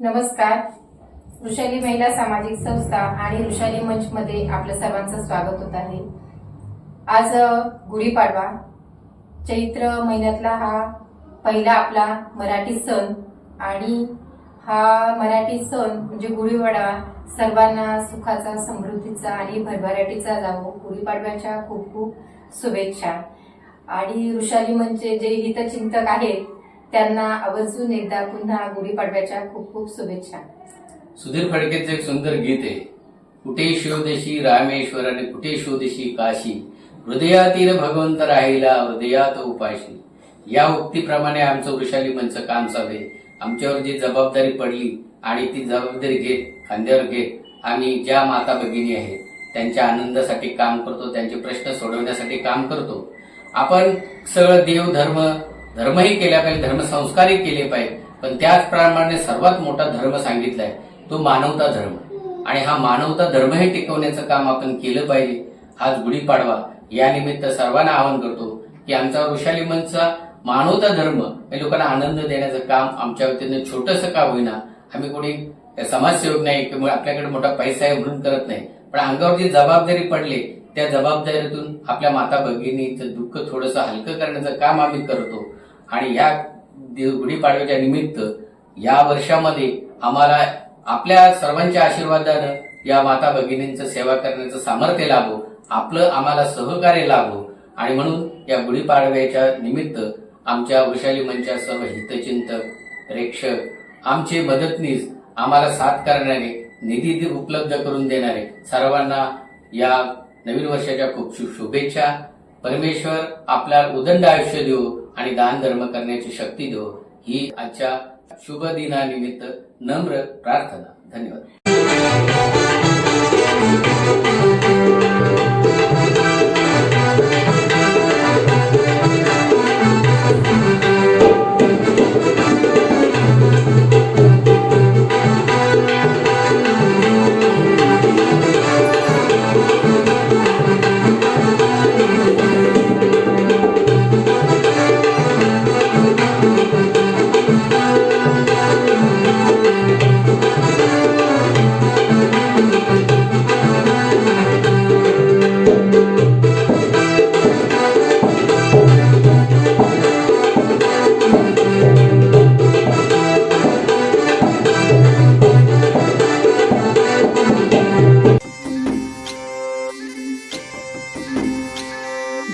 नमस्कार. वृषाली महिला सामाजिक संस्था आणि वृषाली मंच मध्ये आपलं सर्वांचं स्वागत होत आहे. आज गुढीपाडवा. चैत्र महिन्यातला हा पहिला आपला मराठी सण आणि हा मराठी सण म्हणजे गुढीपाडवा सर्वांना सुखाचा समृद्धीचा आणि भरभराटीचा जावो. गुढीपाडव्याच्या खूप खूप शुभेच्छा. आणि वृषाली मंचचे म्हणजे जे हितचिंतक आहेत त्यांना आवर्जून एकदा पुन्हा गुढीपाडव्याच्या खूप खूप शुभेच्छा. सुधीर फडकेचं एक सुंदर गीत आहे. कुठे शोधशी रामेश्वर आणि कुठे शोधशी काशी? हृदयातील भगवंत राहिला हृदयात उपाशी. या उक्तीप्रमाणे आमचं वृषाली मंच काम चालू आहे. आमच्यावर जी जबाबदारी पडली आणि ती जबाबदारी घेत खांद्यावर घेत आम्ही ज्या माता भगिनी आहेत त्यांच्या आनंदासाठी काम करतो त्यांचे प्रश्न सोडवण्यासाठी काम करतो. आपण सगळं देव धर्म धर्मही केला पाहिजे धर्मसंस्कारही केले पाहिजे. पण त्याचप्रमाणे सर्वात मोठा धर्म सांगितलाय तो मानवता धर्म. आणि हा मानवता धर्मही टिकवण्याचं काम आपण केलं पाहिजे. आज गुढीपाडवा. या निमित्त सर्वांना आवाहन करतो की आमचा वृषाली मंचचा मानवता धर्म हे लोकांना आनंद देण्याचं काम आमच्या वतीनं छोटंसं का होईना आम्ही कोणी समाजसेवक नाही किंवा आपल्याकडे मोठा पैसा आहे म्हणून करत नाही. पण अंगावर जी जबाबदारी पडली त्या जबाबदारीतून आपल्या माता भगिनीचं दुःख थोडंसं हलकं करण्याचं काम आम्ही करतो. आणि या गुढीपाडव्याच्या निमित्त या वर्षामध्ये आम्हाला आपल्या सर्वांच्या आशीर्वादानं या माता भगिनींचं सेवा करण्याचं सामर्थ्य लाभो आपलं आम्हाला सहकार्य लाभो. आणि म्हणून या गुढीपाडव्याच्या निमित्त आमच्या वृषाली मंचासह हितचिंतक प्रेक्षक आमचे मदतनीस आम्हाला साथ करणारे निधी उपलब्ध करून देणारे सर्वांना या नवीन वर्षाच्या खूप शुभेच्छा. परमेश्वर आपल्याला उदंड आयुष्य देऊ आणि दान धर्म करण्याची शक्ती देऊ ही आजच्या शुभ दिनानिमित्त नम्र प्रार्थना. धन्यवाद.